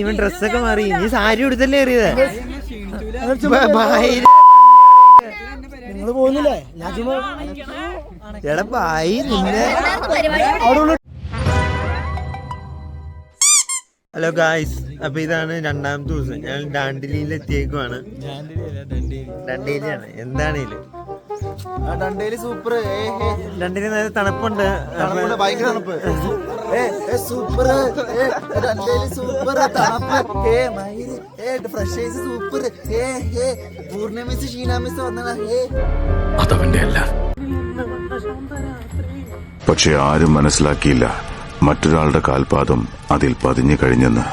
ഇവൻ ഡ്രസ്സൊക്കെ മാറി. നീ സാരി ഉടുത്തല്ലേ എറിയത് പോകുന്നില്ലേ? എടാ ബായി നിന്നെ. ഹലോ ഗായ്സ് അപ്പൊ ഇതാണ് രണ്ടാമത്തെ ദിവസം. ഞാൻ ഡാണ്ടിലിയിൽ എത്തിയേക്കുവാണ് ഡണ്ടേലിയാണ് എന്താണേലും ഡണ്ടേൽ സൂപ്പർ. ഡണ്ടിലി നല്ല തണുപ്പുണ്ട്. ഭയങ്കര തണുപ്പ്. സൂപ്പർ. ഡണ്ടേൽ സൂപ്പർ. തണുപ്പ്. ഏ മയിൽ. ഏ ഫ്രഷേഴ്സ് സൂപ്പർ. ഏ ഹേ പൂർണിമിസ് ഷീനാമിസ് വന്നടാ ഏ. അതവന്റെ അല്ല. പക്ഷെ ആരും മനസ്സിലാക്കിയില്ല. മറ്റൊരാളുടെ കാൽപാദം അതിൽ പതിഞ്ഞു കഴിഞ്ഞെന്ന്.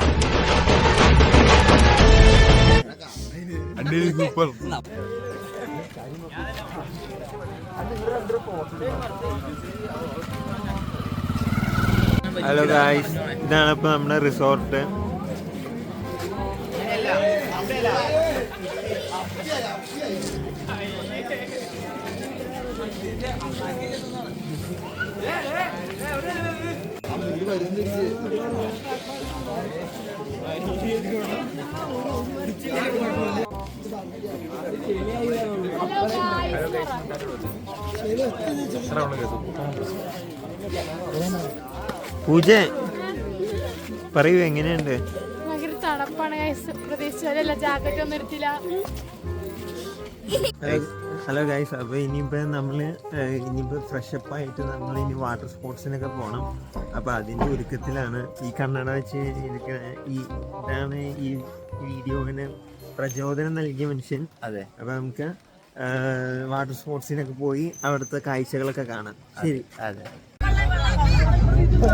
ഹലോ ഗായ്സ് ഇതാണ് ഇപ്പൊ നമ്മുടെ റിസോർട്ട് പൂജ പറയൂ എങ്ങനെയുണ്ട്? ഭയങ്കര തണുപ്പാണ് പ്രതീക്ഷിച്ചാലല്ല ജാക്കറ്റ് ഒന്നും എടുത്തില്ല. ഹലോ ഗൈസ് അപ്പോൾ ഇനിയിപ്പോൾ നമ്മൾ ഇനിയിപ്പോൾ ഫ്രഷപ്പ് ആയിട്ട് നമ്മൾ ഇനി വാട്ടർ സ്പോർട്സിനൊക്കെ പോകണം അപ്പോൾ അതിന്റെ ഒരുക്കത്തിലാണ് ഈ കണ്ണട വെച്ച് ഇരിക്കണ ഈ ഇതാണ് ഈ വീഡിയോവിന് പ്രചോദനം നൽകിയ മനുഷ്യൻ. അതെ. അപ്പോൾ നമുക്ക് വാട്ടർ സ്പോർട്സിനൊക്കെ പോയി അവിടുത്തെ കാഴ്ചകളൊക്കെ കാണാം. ശരി. അതെ.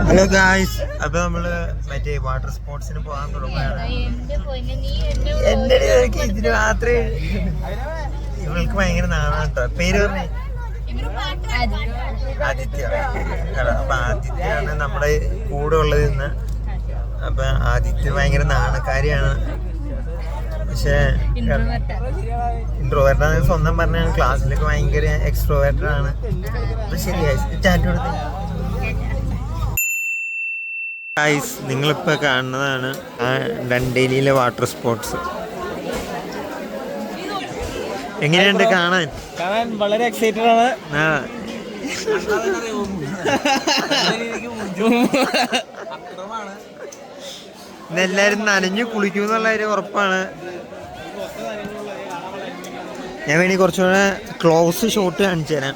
ഹലോ ഗായ്സ് അപ്പൊ നമ്മൾ മറ്റേ വാട്ടർ സ്പോർട്സിന് പോകാൻ തുടങ്ങുകയാണ്. എന്റെ എനിക്ക് ഇതിന് മാത്രമേ ഇവൾക്ക് ഭയങ്കര നാളാണ് കേട്ടോ പേര് പറഞ്ഞേ. ആദിത്യ. അപ്പൊ ആദിത്യാണ് നമ്മുടെ കൂടെ ഉള്ളത് ഇന്ന്. അപ്പൊ ആദിത്യ ഭയങ്കര നാണക്കാരിയാണ്. പക്ഷെ ഇൻട്രോവേർട്ടാണ് സ്വന്തം പറഞ്ഞാണ് ക്ലാസ്സിലൊക്കെ ഭയങ്കര എക്സ്ട്രോവേർട്ടർ ആണ്. അപ്പൊ ശരിയായി. ചാറ്റ് കൊടുത്തേ. ഗൈസ് നിങ്ങളിപ്പോൾ കാണുന്നതാണ് ആ ഡണ്ടേലിയിലെ വാട്ടർ സ്പോർട്സ് എങ്ങനെയുണ്ട് കാണാൻ? കാണാൻ വളരെ എക്സൈറ്റഡ് ആണ്. ഇന്നെല്ലാരും നനഞ്ഞു കുളിക്കും എന്നുള്ള ഒരു ഉറപ്പാണ്. ഞാൻ വേണി കുറച്ചുകൂടെ ക്ലോസ് ഷോട്ട് കാണിച്ചു തരാം.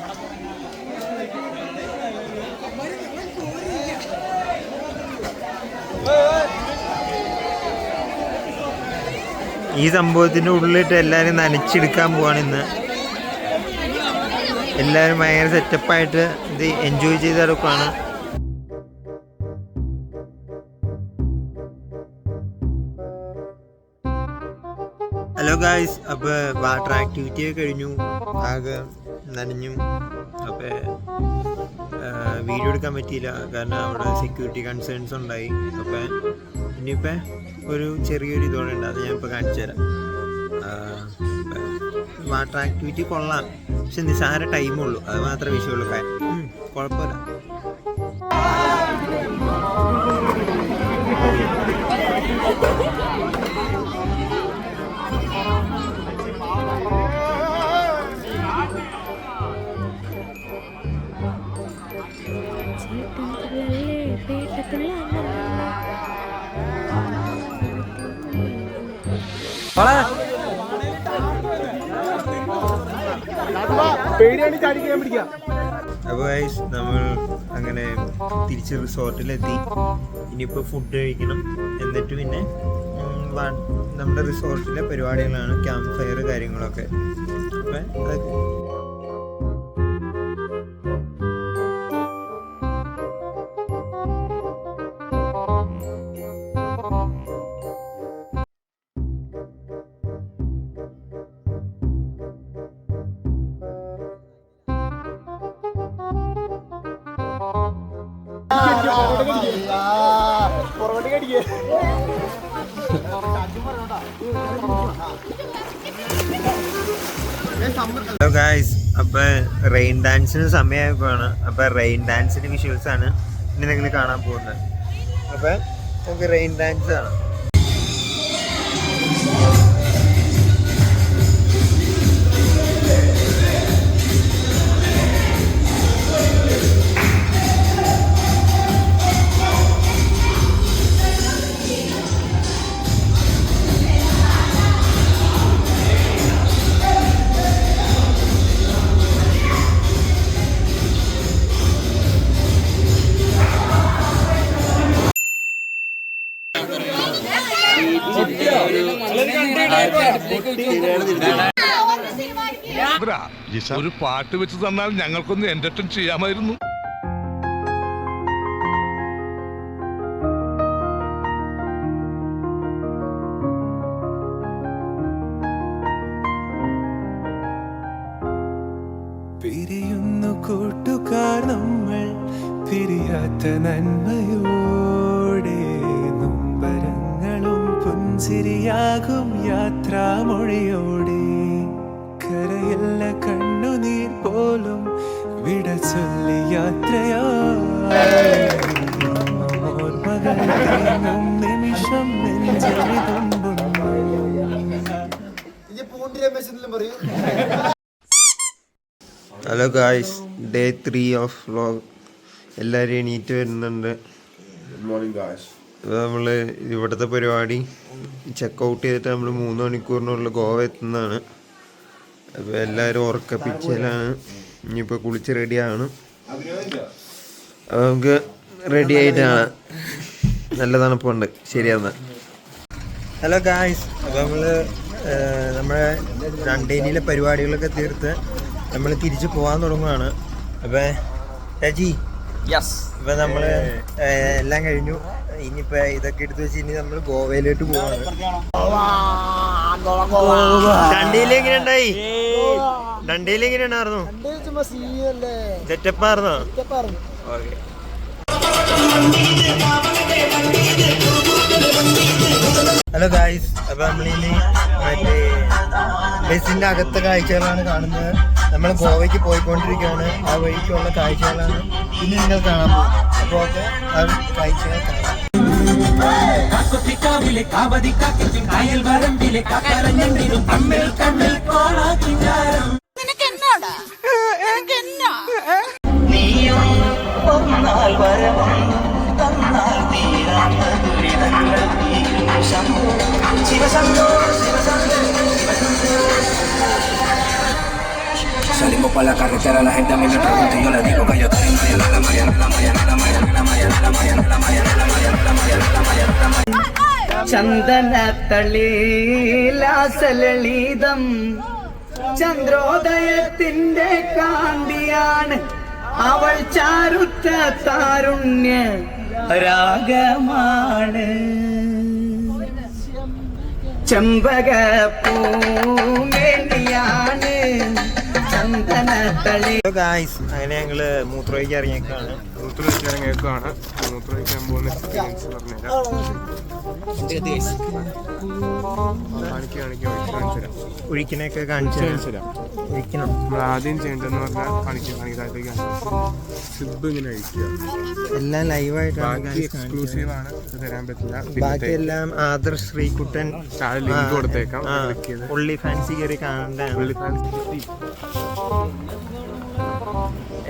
ഈ സംഭവത്തിന്റെ ഉള്ളിലിട്ട് എല്ലാരും നനച്ചെടുക്കാൻ പോവാണ് ഇന്ന്. എല്ലാരും ഭയങ്കര സെറ്റപ്പായിട്ട് ഇത് എൻജോയ് ചെയ്ത് ഹലോ ഗായ്സ് അപ്പൊ വാട്ടർ ആക്ടിവിറ്റി കഴിഞ്ഞു. ആകെ നനഞ്ഞു. അപ്പോൾ വീഡിയോ എടുക്കാൻ പറ്റിയില്ല. കാരണം അവിടെ സെക്യൂരിറ്റി കൺസേൺസ് ഉണ്ടായി. അപ്പൊ ഇനിയിപ്പോൾ ഒരു ചെറിയൊരു ഇതോടെ ഉണ്ട്. അത് ഞാൻ ഇപ്പോൾ കാണിച്ചു തരാം. വാട്ടർ ആക്ടിവിറ്റി കൊള്ളാം. പക്ഷെ നിസ്സാര ടൈമുള്ളൂ അത് മാത്രമേ വിഷയമുള്ളൂ. കാര്യം കുഴപ്പമില്ല. അപ്പോൾ നമ്മൾ അങ്ങനെ തിരിച്ച് റിസോർട്ടിലെത്തി. ഇനിയിപ്പോൾ ഫുഡ് കഴിക്കണം. എന്നിട്ട് പിന്നെ നമ്മുടെ റിസോർട്ടിലെ പരിപാടികളാണ് ക്യാമ്പ് ഫയർ കാര്യങ്ങളൊക്കെ. അപ്പം അതൊക്കെ ഹലോ ഗായ്സ് അപ്പൊ റെയിൻ ഡാൻസിന് സമയമായപ്പോഴാണ് അപ്പൊ റെയിൻ ഡാൻസിന്റെ വിഷ്വൽസ് ആണ് ഇനി നിങ്ങൾ കാണാൻ പോകുന്നത്. അപ്പൊ നമുക്ക് റെയിൻ ഡാൻസ് ആണ് ഒരു പാട്ട് വെച്ച് തന്നാൽ ഞങ്ങൾക്കൊന്ന് എന്റർടൈൻ ചെയ്യാമായിരുന്നു. പിരിയുന്നു കൂട്ടുകാർ നമ്മൾ പിരിയാത്ത നന്മയോടെ പുഞ്ചിരിയാകും യാത്രാമൊഴിയോടെ. കരയല്ല കണ്ണുനീർ പോലും വിട ചൊല്ലി യാത്രയോ ഓർമ്മകൾ നിമിഷം hello guys day three of vlog എല്ലാവരും എണീറ്റ് വരുന്നുണ്ട് ഇപ്പോൾ നമ്മൾ ഇവിടുത്തെ പരിപാടി. ചെക്ക് ഔട്ട് ചെയ്തിട്ട് നമ്മൾ മൂന്ന് മണിക്കൂറിനുള്ളിൽ ഗോവ എത്തുന്നതാണ്. അപ്പോൾ എല്ലാവരും ഉറക്കപ്പിച്ചലാണ്. ഇനിയിപ്പോൾ കുളിച്ച് റെഡിയാണ് അപ്പോൾ നമുക്ക് റെഡി ആയിട്ടാണ് നല്ല തണുപ്പുണ്ട്. ശരിയാന്ന്. ഹലോ ഗായ്സ് അപ്പോൾ നമ്മൾ നമ്മുടെ രണ്ടേനിയിലെ പരിപാടികളൊക്കെ തീർത്ത് നമ്മൾ തിരിച്ച് പോകാൻ തുടങ്ങുകയാണ് അപ്പോൾ രജി യെസ് ഇപ്പം നമ്മൾ എല്ലാം കഴിഞ്ഞു. ഇനിയിപ്പോൾ ഇതൊക്കെ എടുത്തു വെച്ച് ഇനി നമ്മൾ ഗോവയിലോട്ട് പോവാണ്. ഡണ്ടിയിൽ എങ്ങനെ ഉണ്ടായി? ഡണ്ടിയിൽ എങ്ങനെ ഉണ്ടായിരുന്നു? സെറ്റപ്പായിരുന്നോ? ഓക്കെ. ഹലോ ഗായ്സ് അപ്പൊ നമ്മളിനി മറ്റേ ബസ്സിന്റെ അകത്തെ കാഴ്ചകളാണ് കാണുന്നത്. നമ്മൾ ഗോവയ്ക്ക് പോയിക്കൊണ്ടിരിക്കുകയാണ്. ആ വഴിക്കുള്ള കാഴ്ചകളാണ് ഇനി നിങ്ങൾ കാണാൻ പോകുന്നത്. അപ്പോൾ ഓക്കെ ആ കാഴ്ചകൾ കാണാം. Salimos para la carretera, la gente a mí me pregunta y yo le digo que yo estoy en Mariana, la Mariana, la Mariana, la Mariana, la Mariana, la Mariana, la Mariana, la Mariana, la Mariana, ചന്ദനത്തളിലാസലളിതം ചന്ദ്രോദയത്തിന്റെ കാന്തിയാണ് അവൾ ചാരുത്ത താരുണ്യ രാഗമാണ്. ചെമ്പക പൂമേണ്ടിയാണ് guys അങ്ങനെ ഞങ്ങൾ മൂത്രമൊഴിക്ക് ഇറങ്ങിയേക്കാണ്. മൂത്രമൊഴിക്കാൻ ഇറങ്ങിയേക്കാണ്. മൂത്രമൊഴിക്കാൻ പോകുന്ന experience പറഞ്ഞുതരാം. ഒഴിക്കണൊക്കെ കാണിച്ചു ഒഴിക്കണം നമ്മൾ ആദ്യം ചെയ്യേണ്ടതെന്ന് പറഞ്ഞാൽ കാണിക്കാത്തേക്ക് സിബ് ഇങ്ങനെ എല്ലാം ലൈവായിട്ടാണ് എക്സ്ക്ലൂസീവ് ആണ് തരാൻ പറ്റില്ല. ബാക്കി എല്ലാം ആദർ ശ്രീകുട്ടൻ താഴെ ലിങ്ക് കൊടുത്തേക്കാം. ഉള്ളി ഫാൻസി കയറി കാണേണ്ടതാണ് ഉള്ളി ഫാൻസി.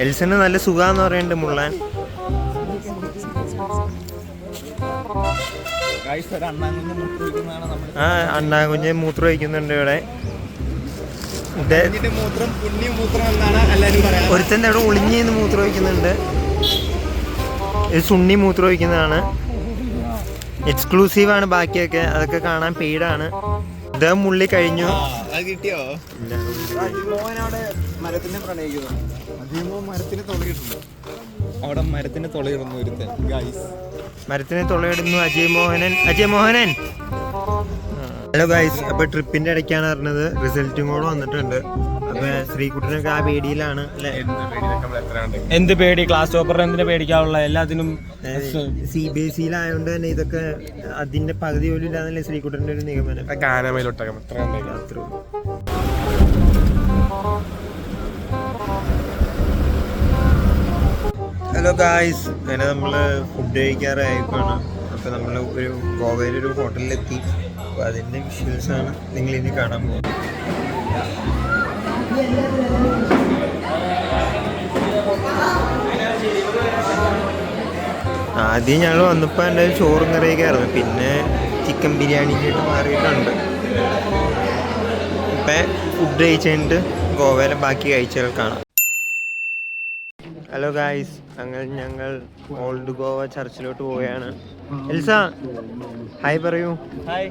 എൽസന് നല്ല സുഖാന്ന് പറയുന്നുണ്ട് മുള്ളാൻ. ആ അണ്ണാകുഞ്ഞ് മൂത്രം ഒഴിക്കുന്നുണ്ട് ഇവിടെ. ഒരുത്തന്നെ ഒരുത്തന്റെ അവിടെ ഒളിഞ്ഞ് നിന്ന് മൂത്രം ഒഴിക്കുന്നുണ്ട്. ഇത് സുണ്ണി മൂത്രം ഒഴിക്കുന്നതാണ്. എക്സ്ക്ലൂസീവ് ആണ് ബാക്കിയൊക്കെ. അതൊക്കെ കാണാൻ പേടാണ് ഇത് മുള്ളി കഴിഞ്ഞു. കിട്ടിയോ? മരത്തിനെ പ്രണയിക്കുന്നു മരത്തിന് തുളയിടുന്നു അവിടെ മരത്തിന് തുളയിടുന്നു ഒരുത്തൻ. ഗൈസ് മരത്തിന് തുളയിടുന്നു അജയ് മോഹനൻ. അജയ് മോഹനൻ. ഹലോ ഗൈസ് അപ്പൊ ട്രിപ്പിന്റെ ഇടയ്ക്കാണ് അറിഞ്ഞത്. റിസൾട്ടും കൂടെ വന്നിട്ടുണ്ട്. അപ്പൊ ശ്രീകുട്ടനൊക്കെ ആ പേടിയിലാണ് അല്ലെ? എന്ത് പേടി? ക്ലാസ് ടോപ്പറിന് എന്തിനു പേടിക്കാനുള്ള എല്ലാത്തിനും സി ബി എസ് സിയിലായതുകൊണ്ട് തന്നെ ഇതൊക്കെ അതിന്റെ പകുതി പോലും ഇല്ലാന്നല്ലേ ശ്രീകുട്ടന്റെ ഒരു നിഗമനം. ഗാനമയിലൊട്ടകം എത്ര കണ്ടേക്കാം അത്രേ ഹലോ ഗായ്സ് അങ്ങനെ നമ്മൾ ഫുഡ് കഴിക്കാറായിക്കാണ് അപ്പോൾ നമ്മൾ ഒരു ഗോവയിലൊരു ഹോട്ടലിലെത്തി. അപ്പോൾ അതിന്റെ വിഷ്വൽസാണ് നിങ്ങൾ ഇനി കാണാൻ പോകുന്നത്. ആദ്യം ഞങ്ങൾ വന്നപ്പോൾ എന്റെ ചോറും കറിയൊക്കെ ആയിരുന്നു. പിന്നെ ചിക്കൻ ബിരിയാണിക്കായിട്ട് മാറിയിട്ടുണ്ട്. ഇപ്പം ഫുഡ് കഴിച്ചിട്ട് ഗോവയിലെ ബാക്കി കാഴ്ചകൾ കാണാം. ഹലോ ഗായ്സ് അങ്ങനെ ഞങ്ങൾ ഓൾഡ് ഗോവ ചർച്ചിലോട്ട് പോവുകയാണ്. എൽസ ഹായ് പറയൂ. ഹായ്.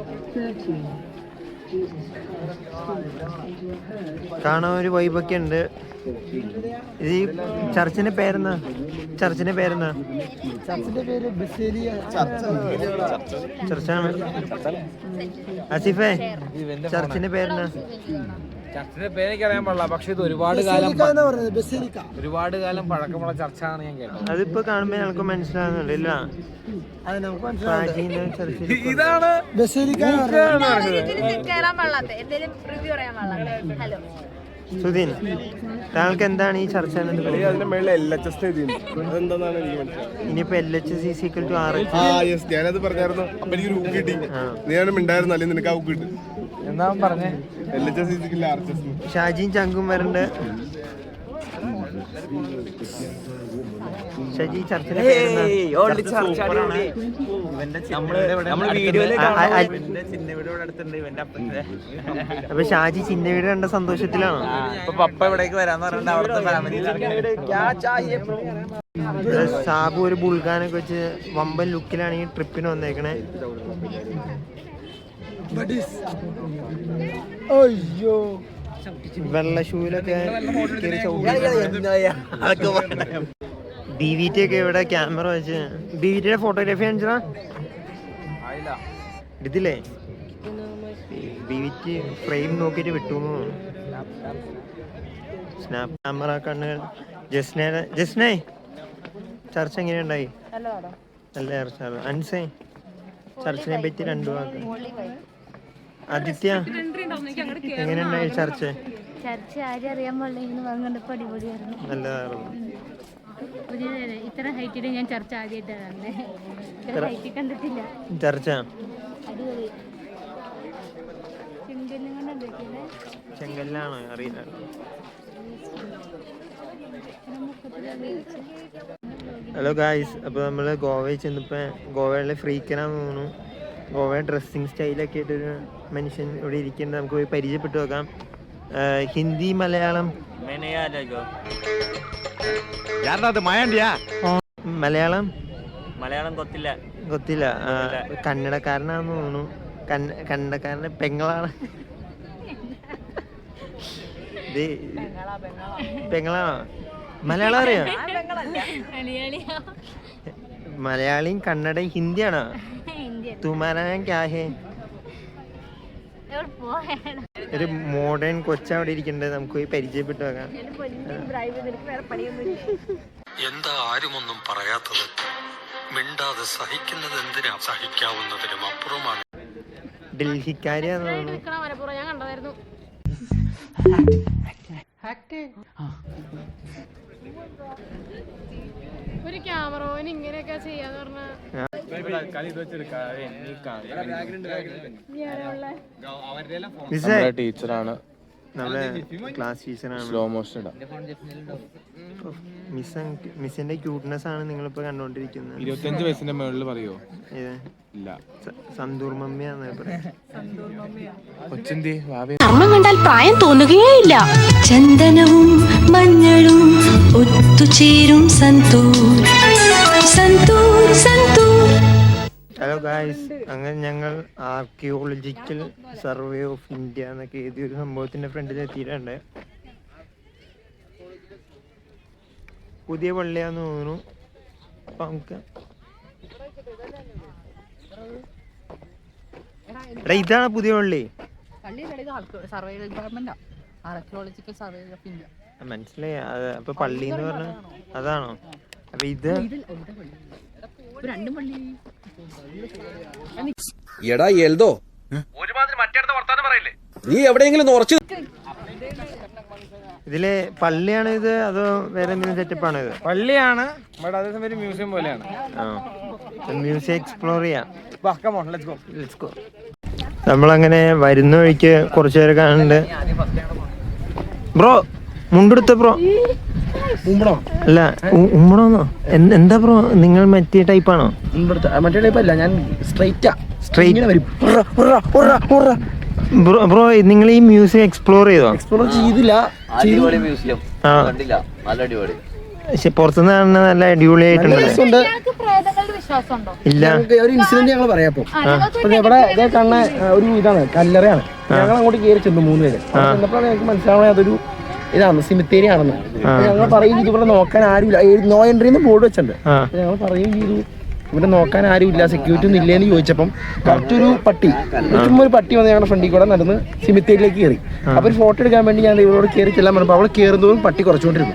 കാണാൻ ഒരു വൈബൊക്കെ ഉണ്ട്. ഇത് ഈ ചർച്ചിന്റെ പേരെന്നാ ചർച്ചിന്റെ പേരെന്നാ ചർച്ചിന്റെ പേര് ബിസേലിയ ചർച്ചാണ്. ആസിഫേ ചർച്ചിന്റെ പേരെന്നാ ചർച്ചിന്റെ പേരെനിക്ക് അറിയാൻ പാടില്ല. പക്ഷെ ഇത് ഒരുപാട് കാലം ഒരുപാട് കാലം പഴക്കമുള്ള ചർച്ചാണ് ഞാൻ കേട്ടത്. അതിപ്പോ കാണുമ്പോ ഞങ്ങൾക്ക് മനസ്സിലാകുന്നുണ്ടല്ല ഇതാണ് സുധീൻ താങ്കൾക്ക് എന്താണ് ഈ ചർച്ച എനിക്ക് ഇനിയിപ്പോ എൽ എച്ച് സി സിക്കൽ ടു ആർ ആ യെസ് ഞാനത് പറഞ്ഞായിരുന്നു. അപ്പൊ എനിക്ക് ഒരു കിട്ടി. നീ ആണ് മിണ്ടായിരുന്നു? അല്ലെങ്കിൽ നിനക്ക് ആ കിട്ടും. എന്താ പറഞ്ഞേ? ഷാജിയും ചങ്കും വരണ്ട് ഷാജി. അപ്പൊ ഷാജി ചിന്ന വീട് കണ്ട സന്തോഷത്തിലാണോ? പപ്പ ഇവിടേക്ക് വരാന്ന് പറഞ്ഞിട്ട് അവിടുത്തെ ഫാമിലി സാബു ഒരു ബുൾഗാനൊക്കെ വെച്ച് വമ്പൻ ലുക്കിലാണ് ഈ ട്രിപ്പിന് വന്നേക്കണേ. അയ്യോ. വെള്ള ഷൂലൊക്കെ ബി വി ടി ഒക്കെ ഇവിടെ ക്യാമറ വെച്ച്. ബി വി ടിയുടെ ഫോട്ടോഗ്രാഫി കാണിച്ചാ ഇതില്ലേ? ബി വി ടി ഫ്രെയിം നോക്കിയിട്ട് വിട്ടു സ്നാപ്പ് ക്യാമറ കണ്ണുകൾ ജസ്നെ ജസ്നെ ചർച്ച എങ്ങനെയുണ്ടായി? നല്ല ചർച്ച. അൻസേ ചർച്ചിനെ പറ്റി രണ്ടു വാക്ക്. ആദിത്യ എങ്ങനെയുണ്ടായി ചർച്ച? ചർച്ച ആരും അറിയാൻ അടിപൊളിയായിരുന്നു. നല്ലതായിരുന്നു ഒരു ഇത്ര ഹൈറ്റിൽ ഞാൻ ചർച്ച ആദ്യമായിട്ടാണ് ഇത്ര ഹൈറ്റിൽ കണ്ടിട്ടില്ല. ചർച്ച? അടിപൊളി. ചെങ്കല്ലും ചെങ്കല്ലാണോ അറിയില്ല. ഹലോ ഗായ്സ് അപ്പോൾ നമ്മൾ ഗോവയിൽ ചെന്നപ്പോൾ ഗോവയിലെ ഫ്രീക്കനാന്ന് തോന്നുന്നു ഗോവ ഡ്രസ്സിങ് സ്റ്റൈലൊക്കെ ആയിട്ടൊരു മനുഷ്യൻ ഇവിടെ ഇരിക്കുന്നത്. നമുക്ക് പോയി പരിചയപ്പെട്ടു നോക്കാം. ഹിന്ദി മലയാളം. മലയാളം? മലയാളം കൊത്തില്ല. കൊത്തില്ല. കന്നഡക്കാരനാന്ന് തോന്നുന്നു. കന്നഡക്കാരന്റെ പെങ്ങളാണ്. പെങ്ങളാ. മലയാളം അറിയാം? മലയാളിയും കന്നഡയും ഹിന്ദിയാണോ? ഇന്ത്യൻ नाम क्या है ഒരു മോഡേൺ കൊച്ച അവിടെ ഇരിക്കണ്ടേ നമുക്ക് പോയി പരിചയപ്പെട്ടു നോക്കാം. എന്താ ആരുമൊന്നും പറയാത്തത്? മിണ്ടാതെ സഹിക്കുന്നത് എന്തിനാ? സഹിക്കാവുന്നതിനും അപ്പുറമാണ്. ഡൽഹിക്കാരിയാന്ന് തോന്നുന്നു. നിൽക്കണ മലപ്പുറം ഞാൻ ക്യാമറ ഓൻ ഇങ്ങനെയൊക്കെ ചെയ്യാന്ന് പറഞ്ഞാൽ ടീച്ചറാണ്. നമ്മളെ ക്ലാസ് ടീച്ചറാണ്. സ്ലോ മോഷൻ മിസ് മിസ്സിന്റെ ക്യൂട്ട്നെസ് ആണ് നിങ്ങളിപ്പോ കണ്ടോണ്ടിരിക്കുന്നത്. ഇരുപത്തഞ്ച് വയസ്സിന്റെ മുകളിൽ പറയോ? ഇല്ല. സന്തൂർ മമ്മിയാന്ന് പറയാം. പ്രായം തോന്നുകയേയില്ല ചന്ദനവും മഞ്ഞളും ഒത്തുചേരും സന്തൂർ. സന്തൂർ സന്തൂർ. ഹലോ ഗായ്സ് അങ്ങനെ ഞങ്ങൾ ആർക്കിയോളജിക്കൽ സർവേ ഓഫ് ഇന്ത്യ എന്നൊക്കെ എഴുതിയ ഒരു സംഭവത്തിന്റെ ഫ്രണ്ടിൽ എത്തിയിട്ടുണ്ട്. പുതിയ പള്ളിയാന്ന് തോന്നുന്നു. അപ്പൊ നമുക്ക് എടാ ഇതാണ് പുതിയ പള്ളി. സർവേ ഡിപ്പാർട്ട്മെന്റാ ആർക്കിയോളജിക്കൽ സർവേ ഓഫ് ഇന്ത്യ മനസ്സിലായി. അത് അപ്പൊ പള്ളി എന്ന് പറഞ്ഞ അതാണോ? അപ്പൊ ഇത് എടാ എൽദോ. നീ എവിടെയെങ്കിലും ഉറച്ചു ഇതിൽ പള്ളിയാണ് ഇത് അതോ വേറെ എന്തെങ്കിലും സെറ്റപ്പാണ് ആണോ ഇത്? പള്ളിയാണ് ബട്ട് അതേസമയം ഒരു മ്യൂസിയം പോലെയാണ്. മ്യൂസിയം എക്സ്പ്ലോർ ചെയ്യാം. നമ്മളങ്ങനെ വരുന്ന വഴിക്ക് കുറച്ചു പേരെ കാണുന്നുണ്ട് ബ്രോ മുണ്ടെടുത്ത ബ്രോ അല്ല ഉമ്മടോന്നോ എന്താ ബ്രോ നിങ്ങൾ മറ്റേ ടൈപ്പാണോ ആണോ? മറ്റേ ടൈപ്പ് അല്ല ഞാൻ സ്ട്രൈറ്റാ സ്ട്രൈറ്റ്. ബ്രോ ബ്രോ നിങ്ങൾ ഈ മ്യൂസിയം എക്സ്പ്ലോർ ചെയ്തോ? എക്സ്പ്ലോർ ചെയ്തില്ല. അടിപൊളി മ്യൂസിയം. കണ്ടില്ല. നല്ല അടിപൊളി. പക്ഷെ പുറത്തുനിന്ന് കാണുന്ന നല്ല അടിപൊളിയായിട്ടുണ്ട് രസമുണ്ട്. ഞങ്ങൾക്ക് വിശ്വാസമുണ്ടോ? ഇല്ല. ഒരു ഇൻസിഡന്റ് ഞങ്ങൾ പറയാം ഇവിടെ ഇതേ കാണുന്ന ഒരു ഇതാണ്. കല്ലറയാണ് ഞങ്ങൾ അങ്ങോട്ട് കയറി ചെന്നു മൂന്ന് പേര്. ചെന്നപ്പോഴാണ് ഞങ്ങൾക്ക് മനസ്സിലാവണേ അതൊരു ഇതാണ് സിമിത്തേരി ആണെന്ന്. ഞങ്ങൾ പറയും ചെയ്തു ഇവിടെ നോക്കാൻ ആരുമില്ല. നോ എൻട്രി എന്ന് ബോർഡ് വെച്ചിട്ടുണ്ട്. ഞങ്ങൾ പറയും ചെയ്തു ഇവിടെ നോക്കാൻ ആരുമില്ല സെക്യൂരിറ്റി ഒന്നും ഇല്ലേന്ന് ചോദിച്ചപ്പം കറക്റ്റ് ഒരു പട്ടി ചുമ്മാ ഒരു പട്ടി വന്ന് ഞങ്ങളുടെ ഫ്രണ്ടിൽ കൂടെ നടന്ന് സിമിത്തേരിയിലേക്ക് കയറി. അപ്പൊ ഒരു ഫോട്ടോ എടുക്കാൻ വേണ്ടി ഞാൻ ഇവരോട് കയറി ചെല്ലാൻ പറഞ്ഞു അവൾ കയറുന്നതും പട്ടി കുറച്ചുകൊണ്ടിരുന്നു.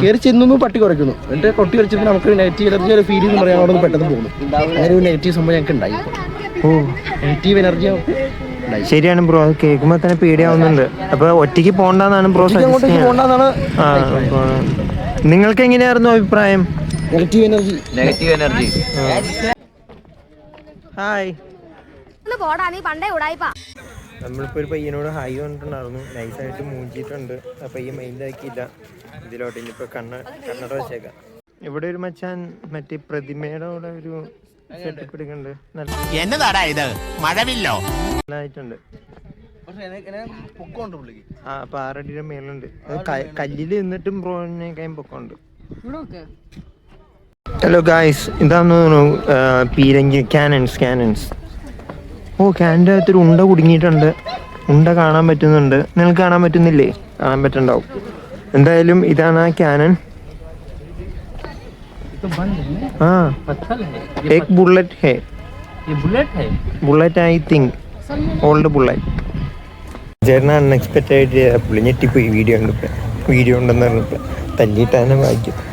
കയറി ചെന്നു പട്ടി കുറയ്ക്കുന്നു. എന്നിട്ട് കൊട്ടി കുറച്ചപ്പോൾ നമുക്ക് നെഗറ്റീവ് എനർജി ഒരു ഫീൽ എന്ന് പറയാൻ അവിടെ നിന്ന് പെട്ടെന്ന് പോകുന്നു. അങ്ങനെ ഒരു നെഗറ്റീവ് സംഭവം ഞങ്ങൾക്ക് ഉണ്ടായി ഓ നെഗറ്റീവ് എനർജി ശരിയാണ് ബ്രോ അത് കേൾക്കുമ്പോ തന്നെ പേടിയാവുന്നുണ്ട്. അപ്പൊ ഒറ്റയ്ക്ക് പോണ്ടെന്നാണ് ബ്രോ നിങ്ങൾക്ക് എങ്ങനെയായിരുന്നു അഭിപ്രായം? Negative energy negative energy hi ഒന്ന് പോടാ നീ പണ്ടേ ഉടായിപ്പാ. നമ്മളിപ്പോ ഒരു പയ്യനോട് ഹായ് പറഞ്ഞിട്ടുണ്ടായിരുന്നു. നൈസായിട്ട് മൂഞ്ചിട്ടുണ്ട് ആ പയ്യൻ മൈൻഡ് ആക്കിയില്ല. ഇതിലോട്ട് ഇനിയിപ്പോ കണ്ണ കണ്ണട വെച്ചേക്കാം. ഇവിടെ ഒരു മച്ചാൻ മറ്റേ പ്രതിമയുടെ കൂടെ ഒരു നല്ല എന്നതാടാ ഇത്? മഴവില്ലോ. നല്ലതായിട്ടുണ്ട് പൊക്കമുണ്ട് പുള്ളിക്ക്. ആ പാറടിയുടെ മേലുണ്ട് അത് ക- കല്ലിൽ നിന്നിട്ടും ബ്രോനേക്കായും പൊക്കമുണ്ട്. ഹലോ ഗായ്സ് ഇതാന്ന് തോന്നുന്നു പീരങ്കി ക്യാനൻസ് ക്യാനൻസ് ഓ ക്യാന്റെ അകത്തൊരു ഉണ്ട കുടുങ്ങിയിട്ടുണ്ട്. ഉണ്ട കാണാൻ പറ്റുന്നുണ്ട്. നിങ്ങൾക്ക് കാണാൻ പറ്റുന്നില്ലേ? കാണാൻ പറ്റുന്നുണ്ടാവും. എന്തായാലും ഇതാണ് ആ ക്യാനൻ ആ एक बुलेट है ये बुलेट है bullet I think old bullet ചേട്ടന് അൺഎക്സ്പെക്റ്റഡ് ആയിട്ട് പുള്ളി ഞെട്ടിപ്പോയി വീഡിയോ കണ്ടപ്പോൾ വീഡിയോ ഉണ്ടെന്ന് പറഞ്ഞപ്പോൾ തല്ലിയിട്ടാണ് ഭാഗ്യം